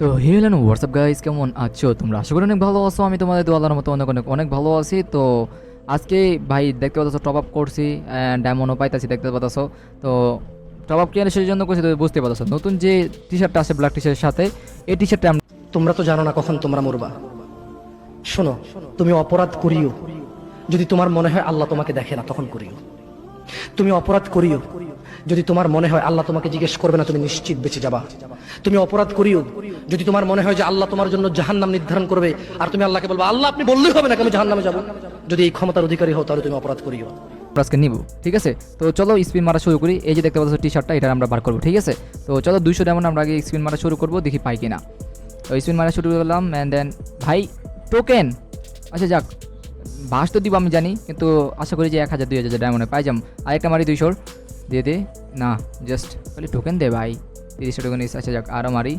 তো Helen WhatsApp guys কেমন আছো? তোমরা আশা করি অনেক ভালো আছো। আমি তোমাদের দোয়ালার মতো অনেক অনেক অনেক ভালো আছি। তো আজকে ভাই দেখতে পাচ্ছ টপ আপ করছি ডায়মন্ডও পাইতাছি, দেখতে পাচ্ছ। তো টপ আপ কেন সেই জন্য করছি, তো বুঝতে পারছ নতুন যে টি শার্টটা আছে ব্ল্যাক টি শার্টের সাথে, এই টি শার্টটা তোমরা তো জানো না কখন তোমরা মরবা। শোনো, তুমি অপরাধ করিও। যদি তোমার মনে হয় আল্লাহ তোমাকে দেখে না, তখন করিও। তুমি অপরাধ করিও। যদি তোমার মনে হয় আল্লাহ তোমাকে জিজ্ঞেস করবে না, তুমি নিশ্চিত বেঁচে যাবা। তুমি অপরাধ করিও। যদি তোমার মনে হয় যে আল্লাহ তোমার জন্য জাহান্নাম নির্ধারণ করবে, আর তুমি আল্লাহকে বলব, আল্লাহ, আপনি বললেই হবে না আমি জাহান নামে যাব? যদি এই ক্ষমতার অধিকারী হও, তাহলে তুমি অপরাধ করিও। আজকে নিব, ঠিক আছে? তো চলো স্পিন মারা শুরু করি। এই যে দেখতে পাচ্ছ টি শার্টটা এটা আমরা বার করব, ঠিক আছে? তো চলো দুইশো ডায়মন্ড আমরা আগে স্পিন মারা শুরু করব, দেখি পাই কিনা। তো স্পিন মারা শুরু করলাম অ্যান্ড দেন ভাই টোকেন আচ্ছা যাক বাস তো দিব আমি জানি, কিন্তু আশা করি যে এক হাজার, দুই হাজার ডায়মন্ডে পাই যাম। আরেকটা মারি দুইশোর। দিয়ে দে। না জাস্ট খালি টোকেন দে ভাই। তিরিশটা টোকেন আচ্ছা যাক আরও মারি।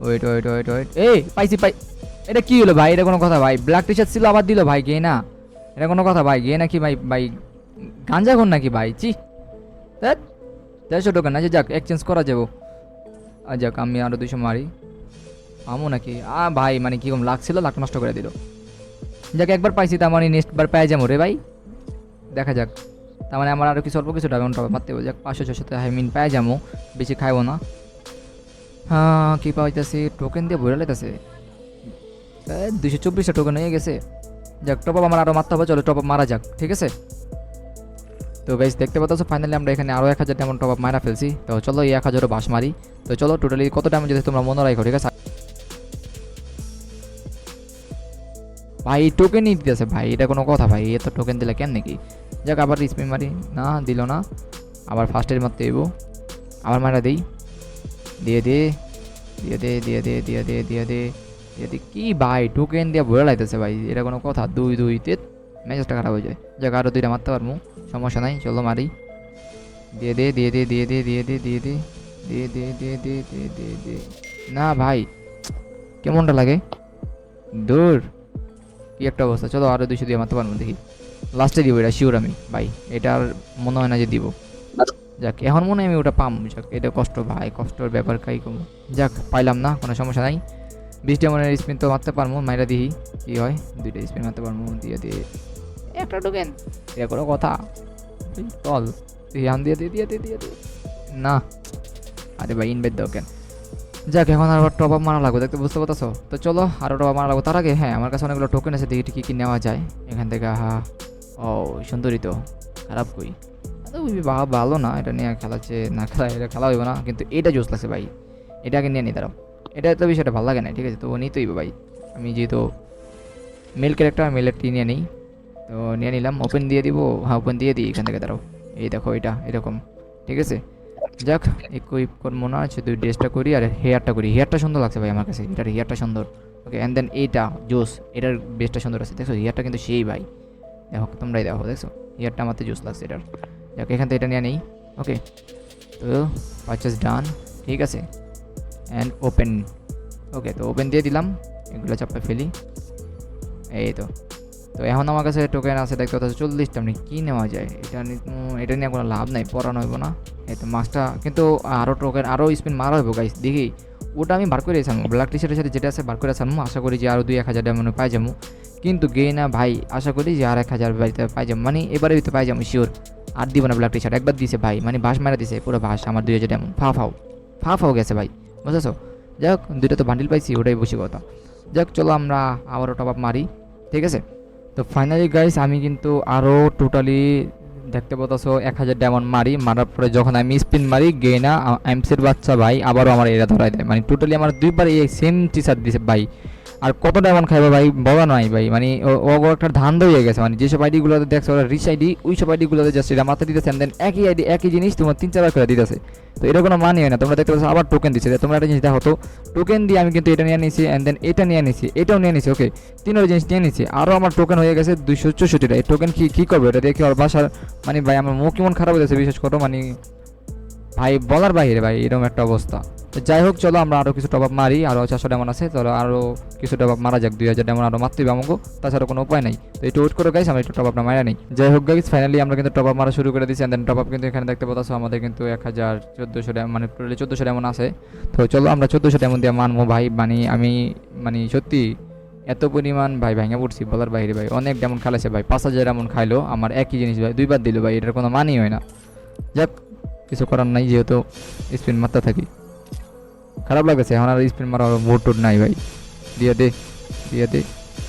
ওয়েট ওয়েট ওয়েট ওয়েট এই, পাইছি, পাই এটা কী হলো ভাই? এটা কোনো কথা ভাই? ব্ল্যাক টি শার্ট ছিল, আবার দিল ভাই, গে না। এটা কোনো কথা ভাই, গে নাকি ভাই ভাই? গাঞ্জা ঘর নাকি ভাই? চি দেড়শো টোকেন আচ্ছা যাক এক্সচেঞ্জ করা যাব। আর যাক, আমি আরও দুশো মারি। আমও নাকি? আ, ভাই মানে কীরকম লাগছিল? লাখ নষ্ট করে দিল। যাক, একবার পাইছি, তার মানে নেক্সট বার পেয়ে যাব রে ভাই। দেখা যাক। তার মানে আমার আরও কিছু, অল্প কিছু ডায়মন্ড টবে মারতে হবে যাক, পাঁচশো ছশোতে হাই মিন পেয়ে যাব, বেশি খাইবো না। হ্যাঁ কী পাইতেছি টোকেন দিয়ে বইরা লাইতেছে। দুশো চব্বিশটা টোকেন হয়ে গেছে। যাক টপ আপ আমার আরও মারতে হবে, চলো টপ আপ মারা যাক, ঠিক আছে? তো বেশ দেখতে পাচ্ছ ফাইনালি আমরা এখানে আরও এক হাজার তেমন টপ আপ মারা ফেলছি। তো চলো এই এক হাজারও বাস মারি। তো চলো টোটালি কত টাইম যদি তোমরা মনে রাখো, ঠিক আছে? ভাই টোকেনই দিতেছে, ভাই, এটা কোনো কথা, ভাই, এত টোকেন দিলে কেন নাকি যাক আবার স্পিন মারি না দিল না আবার ফার্স্টের মারতে দেবো আবার মারা দিই দিয়ে দে দিয়ে দে দিয়ে দে দিয়ে দে দিয়ে দে দিয়ে দে কি ভাই টোকেন দিয়ে ভরে লাইতেছে ভাই এটা কোনো কথা দুই দুই তে খারাপ হয়ে যায় যাক আরও দুইটা মারতে পারব সমস্যা নাই চলো মারি দিয়ে দে দিয়ে দে দিয়ে দে দিয়ে দে দিয়ে দে দিয়ে দে দিয়ে দে দিয়ে দে দে না ভাই কেমনটা লাগে দূর কি একটা অবস্থা চলো আরও দুশো দিয়ে মারতে পারব দেখি লাস্টে দিব এটা শিওর আমি। ভাই এটা আর মনে হয় না যে দিব। যাক, এখন মনে হয় আমি ওটা পাম। যাক, এটা কষ্ট ভাই, কষ্টর ব্যাপার কাই কম। যাক, পাইলাম না, কোনো সমস্যা নাই। বিশটা মনের স্পিন তো মারতে পারব মাইরা দিই কি হয়? দুইটা স্পিন মারতে পারব দিয়ে দিয়ে। একটা টোকেন এটা কোনো কথা। চল। ধ্যান দিয়ে দিয়ে দিয়ে দিয়ে দিয়ে না। আরে ভাই ইনভেট দাও কেন? যাক, এখন আর টপ আপ মারা লাগবে, দেখতে বুঝতে পারছ তো চলো আরও টপ আপ মারা লাগবে। তার আগে হ্যাঁ আমার কাছে অনেকগুলো টোকেন আছে, দেখি কী কী নেওয়া যায়। এখান থেকে হা ও, সুন্দরী তো, খারাপ কই? ভালো না, এটা নিয়ে খেলাচ্ছে না খেলা, এটা খেলা হইব না, কিন্তু এটা জোস লাগছে ভাই, এটাকে নিয়ে নি দাঁড়াও, এটা তো বিষয়টা ভালো লাগে না, ঠিক আছে তো নিতেই ভাই, আমি যেহেতু মেল ক্যারেক্টার মেলেরটি নিয়ে নিই, তো নিয়ে নিলাম ওপেন দিয়ে দিব হ্যাঁ ওপেন দিয়ে দিই এখান থেকে, দাঁড়াও, এই দেখো এটা, এরকম, ঠিক আছে, যাক ইকুইপ করব না আছে দুই ড্রেসটা করি আর হেয়ারটা করি হেয়ারটা সুন্দর লাগছে ভাই আমার কাছে, এটার হেয়ারটা সুন্দর ওকে অ্যান্ড দেন এইটা জোস এটার বেসটা সুন্দর আছে দেখো হেয়ারটা কিন্তু সেই ভাই দেখো তোমরাই দেখো, দেখছ? হেয়ারটা আমাতে জুস লাগছে এটার। যাক এখান থেকে এটা নিয়ে নেই। ওকে তো পারচেস ডান ঠিক আছে? অ্যান্ড ওপেন ওকে তো ওপেন দিয়ে দিলাম। এগুলো চাপে ফেলি। এই তো। তো এখন আমার কাছে টোকেন আছে, দেখতে পাচ্ছ, চল্লিশটা। আপনি কী নেওয়া যায়? এটা এটা নিয়ে কোনো লাভ নাই, পড়ানো হইব না। এই তো মাছটা কিন্তু আরও টোকেন আরও স্পিন মারা হইব গাইস দেখি। ওটা আমি বার করে সামু ব্ল্যাক টি শার্টের সাথে যেটা আছে বার করে সামু আশা করি যে আরও দুই এক হাজার ডায়মন্ড পাই যাব। কিন্তু গে না ভাই, আশা করি যে আর এক হাজার বাড়িতে পাই যাব। মানে এবারে তো পাই যাব শিওর আর দিব না ব্ল্যাক টি শার্ট একবার দিছে ভাই মানে বাস মারা দিছে, পুরো বাস আমার দুই হাজার ডায়মন্ড ফা ফাও ফা ফাও গেছে ভাই বুঝেছ যাই হোক দুইটা তো বান্ডিল পাইছি, ওটাই বসে কথা। যাক চলো আমরা আবারও টপ আপ মারি, ঠিক আছে? তো ফাইনালি গাইস আমি কিন্তু আরও টোটালি দেখতে পাচ্ছো এক হাজার ডায়মন্ড মারি, মারার পরে যখন আমি স্পিন মারি গেনা এমসির বাচ্চা ভাই, আবারও আমার এরা ধরাই দেয়। মানে টোটালি আমার দুইবার এই সেম টি শার্ট দিছে ভাই। আর কতটা ডায়মন্ড খাইবে ভাই? বলা নয় ভাই মানে ও- ও একটা ধান দই হয়ে গেছে। মানে যেসব আইডিগুলোতে দেখছ, ওরা রিচ আইডি ওই সব আইডিগুলোতে জাস্ট এটা মাথা দিতেছে দেন একই আইডি একই জিনিস তোমার তিন, চারবার করে দিতেছে। তো এটা কোনো মানে হয় না। তোমরা দেখতে পাচ্ছ, আবার টোকেন দিচ্ছে। তোমরা একটা জিনিস দেখো তো টোকেন দিয়ে আমি কিন্তু এটা নিয়ে নিয়েছি অ্যান্ড দেন এটা নিয়ে নিয়েছি এটাও নিয়ে নিয়েছি ওকে তিনটা জিনিস নিয়ে নিয়েছি আরও আমার টোকেন হয়ে গেছে দুইশো চৌষট্টিটা। এই টোকেন কি, কী করবে? এটা দেখে ওর বাসার মানে ভাই, আমার মুখ কেমন খারাপ হয়ে যাচ্ছে, বিশেষ করে মানে ভাই, বলার বাইরে ভাই, এরকম একটা অবস্থা। যাই হোক চলো আমরা আরও কিছু টপ আপ মারি আরও চারশো ডেমন আছে, চলো আরও কিছু টপ আপ মারা যাক। দুই হাজার ডেমন আরও মারতেই হবে তাছাড়া কোনো উপায় নাই। তো একটু ওয়েট করে গাইস আমরা একটু টপ মারা নেই। যাই হোক গাইস ফাইনালি আমরা কিন্তু টপ আপ মারা শুরু করে দিয়েছি। দেন টপ আপ কিন্তু এখানে দেখতে পাচ্ছ, আমাদের কিন্তু এক হাজার চোদ্দোশো ডেমন মানে টোটালি চোদ্দোশো ডেমন আছে। তো চলো আমরা চোদ্দোশো ডেমন দিয়ে মানবো ভাই মানে আমি মানে সত্যি এত পরিমাণ ভাই ভেঙে পড়ছি, বলার বাইরে ভাই। অনেক ডেমন খালাইছে ভাই। পাঁচ হাজার এমন খাইলো। আমার একই জিনিস ভাই, দুইবার দিল ভাই। এটার কোনো মানই হয় না। যাক, কিছু করার নাই, যেহেতু স্পিন মারতে থাকি। খারাপ লাগছে, এখন আর স্পিন মারার মুড টুড নাই ভাই। দিয়ে দে দিয়ে দে।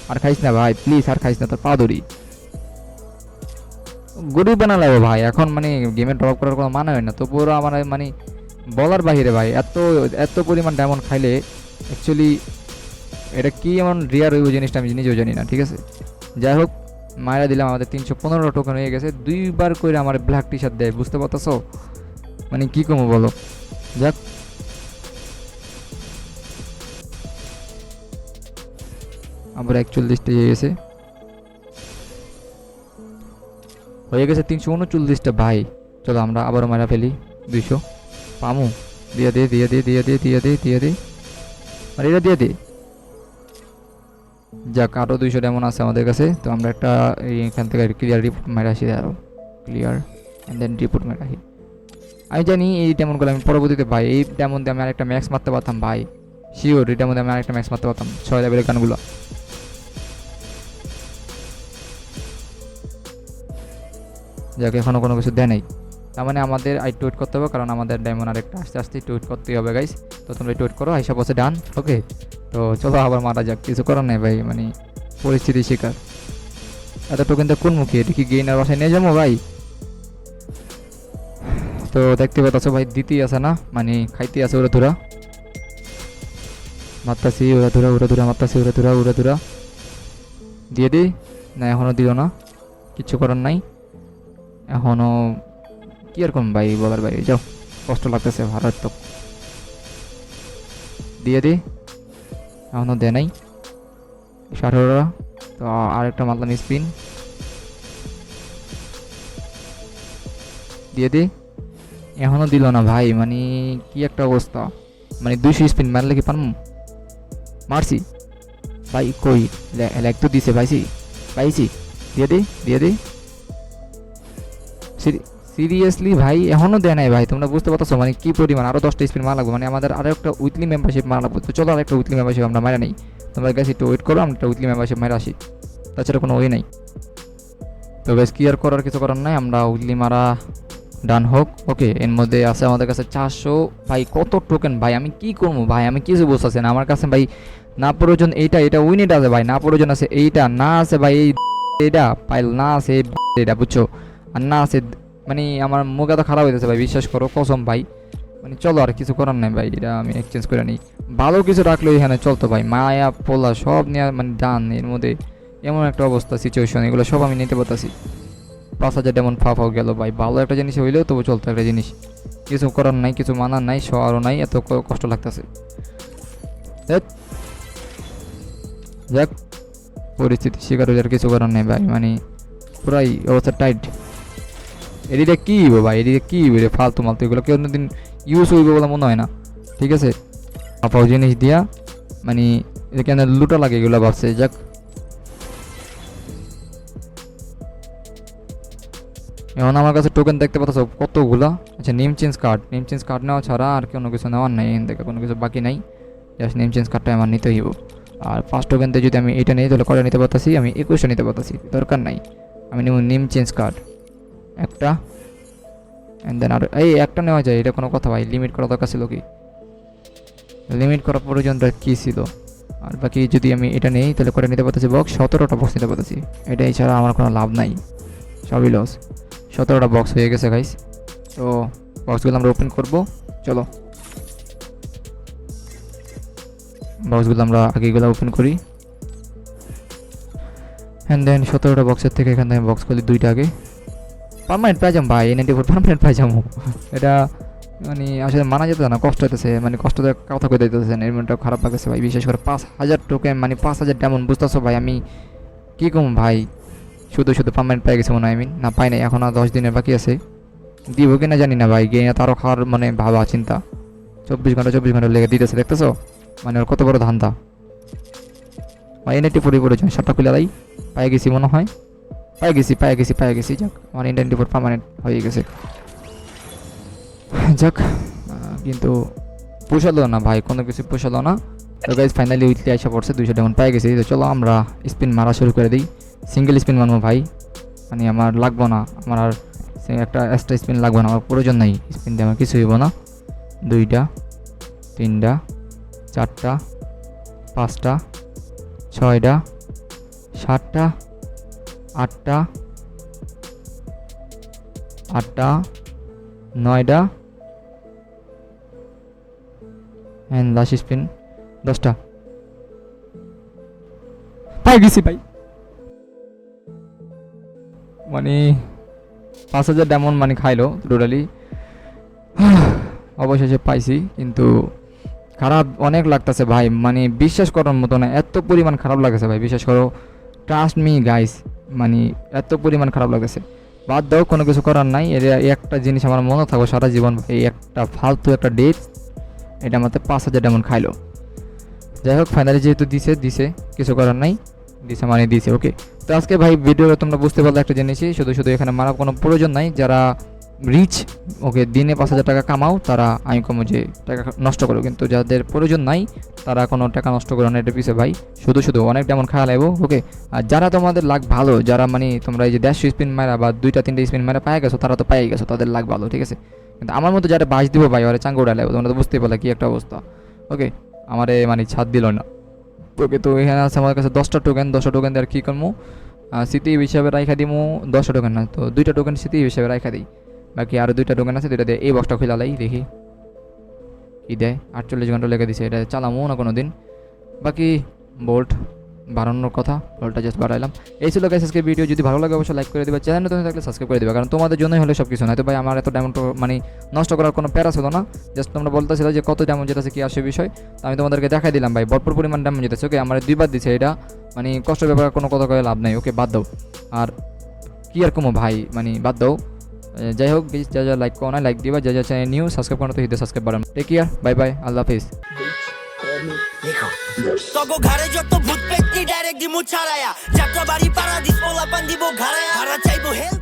আর খাইস না ভাই প্লিজ আর খাইস না, তোর পা ধরি। গরিব বানালাম ভাই, এখন মানে গেমে ড্রপ করার কোনো মানে হয় না তো পুরো আমার মানে বলার বাহিরে ভাই, এত এত পরিমাণ ডায়মন্ড খাইলে অ্যাকচুয়ালি এটা কি এমন রিয়ার ওই জিনিসটা আমি নিজেও জানি না, ঠিক আছে? যাই হোক মায়েরা দিলাম, আমাদের তিনশো পনেরো টোকেন হয়ে গেছে, দুইবার করে আমার ব্ল্যাক টি শার্ট দেয়, বুঝতে পারতেছো? মানে কি কমো বলো? যাক আবার একচল্লিশটা হয়ে গেছে। হয়ে গেছে তিনশো উনচল্লিশটা, ভাই। চলো আমরা আবারও মারা ফেলি। দুইশো। পামু, দিয়ে দে দিয়ে দে দিয়ে দে দিয়ে দে দিয়ে দে। আর এটা দিয়ে দে। যাক আরও দুইশো ডেমন আছে আমাদের কাছে। তো আমরা একটা এখান থেকে ক্লিয়ার রিপোর্ট মেরে আসি আরও ক্লিয়ার অ্যান্ড দেন রিপোর্ট মেরে আসি। আমি জানি এই ডেমনগুলো আমি পরবর্তীতে, ভাই, এই ডেমন দিয়ে আমি আরেকটা ম্যাক্স মারতে পারতাম, ভাই। শিওর এই ডেমন দিয়ে আমি আরেকটা ম্যাক্স মারতে পারতাম, ছয় লেভেলের গানগুলো। যাকে এখনও কোনো কিছু দেয় নাই। তার মানে আমাদের আই টুইট করতে হবে, কারণ আমাদের ডায়মন্ড আরেকটা আস্তে আস্তে টুইট করতেই হবে গাইস তো তোমরা টুইট করো হিসাব বসে ডান ওকে তো চলো আবার মারা যাক, কিছু করার নেই ভাই মানে পরিস্থিতি শিকার। এত টোকেন তো কোন মুখে এটা কি গেইনার বাসায় নিয়ে যাব ভাই? তো দেখতে পাচ্ছ ভাই, দিতেই আছে না মানে খাইতে আছে ওরা ধুরা মারতাছি ওরা ধুরা ওরা ধুরা মারতাছি ওরা ধুরা ওরা ধুরা দিয়ে দিই? না এখনও দিল না। কিচ্ছু করার নাই। এখনও কি আর ভাই, বলার ভাই যাও, কষ্ট লাগতেছে মারাত্মক দিয়ে দি। এখনও দেয় নাই। ষাটোরা তো আরেকটা মারলাম স্পিন দিয়ে দি। এখনও দিল না ভাই মানে কি একটা অবস্থা। মানে দুইশো স্পিন মারলে কি পারম? মারছি। ভাই কই? ল্যাগ তো দিছে ভাইছি পাইছি। দিয়ে দে দিয়ে দে। সিরিয়াসলি ভাই এখনও দেয় নাই ভাই, তোমরা বুঝতে পারছ মানে কি পরিমাণ আরও দশটা স্পিন মারা লাগবে মানে আমাদের আরও একটা উইকলি মেম্বারশিপ মারা লাগবে। তো চলো আর একটা উইকলি মেম্বারশিপ আমরা মারা নেই। তোমরা কাছে একটু ওয়েট করো, আমরা একটা উইকলি মেম্বারশিপ মারা আসি। তাছাড়া কোনো ওয়ে নাই। তো বেশ কি আর করার কিছু করার নাই, আমরা উইকলি মারা ডান হোক। ওকে এর মধ্যে আছে আমাদের কাছে চারশো, ভাই কত টোকেন ভাই, আমি কি করব ভাই, আমি কিছু বুঝতেছি না। আমার কাছে ভাই না প্রয়োজন এইটা, এটা উইনিট আছে ভাই, না প্রয়োজন আছে এইটা, না আছে ভাই এই এটা পাইল না আছে এই এটা বুঝছ? আর না আছে মানে আমার মুখ এত খারাপ হইতেছে ভাই, বিশ্বাস করো, কসম ভাই। মানে চলো আর কিছু করার নাই ভাই, এটা আমি এক্সচেঞ্জ করে নিই। ভালো কিছু রাখলে এখানে চলতো ভাই, মায়া, পোলা সব নিয়ে মানে ডান এর মধ্যে এমন একটা অবস্থা সিচুয়েশন এগুলো সব আমি নিতে পারতাছি। পাঁচ হাজার যেমন ফা ফাও গেল ভাই, ভালো একটা জিনিস হইলেও তবু চলতো একটা জিনিস। কিছু করার নাই, কিছু মানার নাই সরও নাই, এত কষ্ট লাগতেছে। যাক, পরিস্থিতি শিকার হয়ে যাওয়ার কিছু করার নেই ভাই মানে পুরাই অবস্থা টাইট এদিকে কি ভাই? এদিকে কি রে? ফালতু মালতু এগুলো কেউ দিন ইউজ হইবে বলে মনে হয় না। ঠিক আছে? আপাও জিনিস দিয়া মানে এখানে লুটা লাগে এগুলো ভাবছে, যাক। এখন আমার কাছে টোকেন দেখতে পাচ্ছ, কতগুলা? আচ্ছা name change card name change card নেওয়া ছাড়া আর কোনো কিছু নেওয়ার নাই, এখান থেকে কোনো কিছু বাকি নাই। জাস্ট নেম চেঞ্জ কার্ডটা আমার নিতে হইব। আর ফার্স্ট টোকেন দিয়ে যদি আমি এটা নিই, তাহলে কটা নিতে পারতাছি? আমি একুশটা নিতে পারতাছি, দরকার নাই। আমি নেব নেম চেঞ্জ কার্ড একটা। অ্যান্ড দেন আর এই একটা নেওয়া যায়, এটা কোনো কথা ভাই লিমিট করা দরকার ছিল কি? লিমিট করার প্রয়োজনটা কী ছিল? আর বাকি যদি আমি এটা নেই, তাহলে করে নিতে পারতেছি বক্স সতেরোটা বক্স নিতে পারতেছি। এটা এছাড়া আমার কোনো লাভ নাই। সবই লস সতেরোটা বক্স হয়ে গেছে গাইস তো বক্সগুলো আমরা ওপেন করব। চলো। বক্সগুলো আমরা আগেগুলো ওপেন করি। অ্যান্ড দেন সতেরোটা বক্সের থেকে এখান থেকে বক্স করলি দুইটা আগে। পারমানেন্ট পাই যাম ভাই নাইনটি ফোর পারমানেন্ট পাই যাব এটা মানে আসলে মানা যেত না, কষ্ট হইতেছে মানে কষ্ট দিয়ে কথা কই দিতেছে এর মনটা খারাপ লাগতেছে ভাই, বিশেষ করে পাঁচ হাজার টোকেন মানে পাঁচ হাজার তেমন বুঝতেছো ভাই, আমি কী কম ভাই? শুধু শুধু পারমানেন্ট পাই গেছে মনে হয়, আমি না পাই নাই, এখন আর দশ দিনের বাকি আছে। দিব কিনা জানি না ভাই গিয়ে তারও খাওয়ার মানে ভাবা চিন্তা। চব্বিশ ঘণ্টা চব্বিশ ঘণ্টা লেগে দিতেছে, দেখতেছো? মানে ওর কত বড় ধান্দা। ভাই এনএটি ফোরই পড়েছে সবটা খুলে পায়ে গেছি মনে হয়। পায়ে গেছি পায়ে গেছি পায়ে গেছি। যাক, আমার ইন্টারনেটি ফোর পার্মানেন্ট হয়ে গেছে। যাক কিন্তু পোষালো না ভাই, কোনো কিছু পোষালো না। তো গাইজ ফাইনালি উইকলি আসা পড়ছে, দুইশো ডেমন পাই গেছি। তো চলো আমরা স্পিন মারা শুরু করে দিই। সিঙ্গেল স্পিন মারবো ভাই। মানে আমার লাগবো না। আমার আর একটা এক্সট্রা স্পিন লাগবে না। আমার প্রয়োজন নেই। স্পিন দিয়ে আমার কিছু হইব না। দুইটা, তিনটা, চারটা, পাঁচটা, ছয়টা, সাতটা আটটা আটটা, নয়টা অ্যান্ড লাস্ট স্পিন দশটা। পাই গেছি ভাই। মানে পাঁচ হাজার ডায়মন্ড মানে খাইলো টোটালি অবশেষে পাইছি, কিন্তু খারাপ অনেক লাগতেছে ভাই। মানে বিশ্বাস করার মতো না, এত পরিমাণ খারাপ লাগতেছে ভাই, বিশ্বাস করো। ট্রাস্ট মি গাইস মানে এত পরিমাণ খারাপ লাগতেছে। বাদ দাও, কোনো কিছু করার নাই। এর একটা জিনিস আমার মনে থাকব সারা জীবন, এই একটা ফালতু একটা ডেট এটা আমাদের পাঁচ হাজার ডেমন খাইলো। যাই হোক ফাইনালি যেহেতু দিছে দিছে, কিছু করার নাই। দিছে মানে দিছে ওকে তো আজকে ভাই ভিডিও তোমরা বুঝতে পারলে একটা জিনিসই, শুধু শুধু এখানে মারার কোনো প্রয়োজন নাই। যারা রিচ ওকে দিনে পাঁচ হাজার টাকা কামাও, তারা আমি কমো যে টাকা নষ্ট করো, কিন্তু যাদের প্রয়োজন নাই, তারা কোনো টাকা নষ্ট করো না, এটা পিছিয়ে ভাই। শুধু শুধু, অনেক যেমন খাওয়া লাগবো ওকে, আর যারা তোমাদের লাগ ভালো, যারা মানে তোমরা এই যে দেড়শো স্পিন মারা বা দুইটা, তিনটা স্পিন মারা পায়ে গেছো, তারা তো পাই গেছো, তাদের লাগ ভালো, ঠিক আছে? কিন্তু আমার মতো যারা বাস দিব ভাই, ওরা চাঙ্গা লাগবে তোমরা তো বুঝতেই পারলে কি একটা অবস্থা। ওকে, আমারে মানে ছাদ দিল না। ওকে, তো এখানে আছে আমার কাছে দশটা টোকেন দশটা টোকেন দিয়ে আর কী করব স্মৃতি হিসাবে রাখা দিমু, দশটা টোকেন না, তো দুইটা টোকেন স্মৃতি হিসাবে রাখা দিই। বাকি আরও দুইটা টোকেন আছে, দুইটা দিয়ে এই বক্সটা খুলে লাই দেখি। কি দেয়? আটচল্লিশ ঘণ্টা লেগে দিছে, এটা চালামো না কোনো দিন বাকি বোল্ট বাড়ানোর কথা বোল্টটা জাস্ট বাড়াইলাম। এই ছিল গাইস আজকে ভিডিও যদি ভালো লাগে অবশ্যই লাইক করে দিবে। চ্যানেল নতুন থাকলে সাবস্ক্রাইব করে দিবে, কারণ তোমাদের জন্যই হলে সব কিছু না নয়তো ভাই আমার এত ডায়মন্ড মানে নষ্ট করার কোনো প্যারা ছিল না। জাস্ট তোমরা বলতেছিল যে কত ডায়মন্ড যেতেছে, কি আসে বিষয়। তো আমি তোমাদেরকে দেখাই দিলাম ভাই, ভরপুর পরিমাণ ডায়মন্ড যেতেছে ওকে আমার দুইবার দিছে এটা। মানে কষ্ট ব্যাপারে কোনো কথা কয়ে লাভ নাই ওকে বাদ দাও। আর কি আর কমো ভাই মানে বাদ দাও। যাই হোক প্লিজ যা যা লাইক করো না লাইক দিবা, যা যা চ্যানেল নিউ সাবস্ক্রাইব করো তো হিতে সাবস্ক্রাইব বাড়ান টেক কেয়ার বাই বাই আল্লাহ হাফিজ তগো ঘরে যত ভূত পেটনি ডাইরেক্ট দিমু ছাড়ায়া। যাত্রা বাড়ি পাড়া দিস পোলা পান দিব ঘরে হারা চাইব হেল্প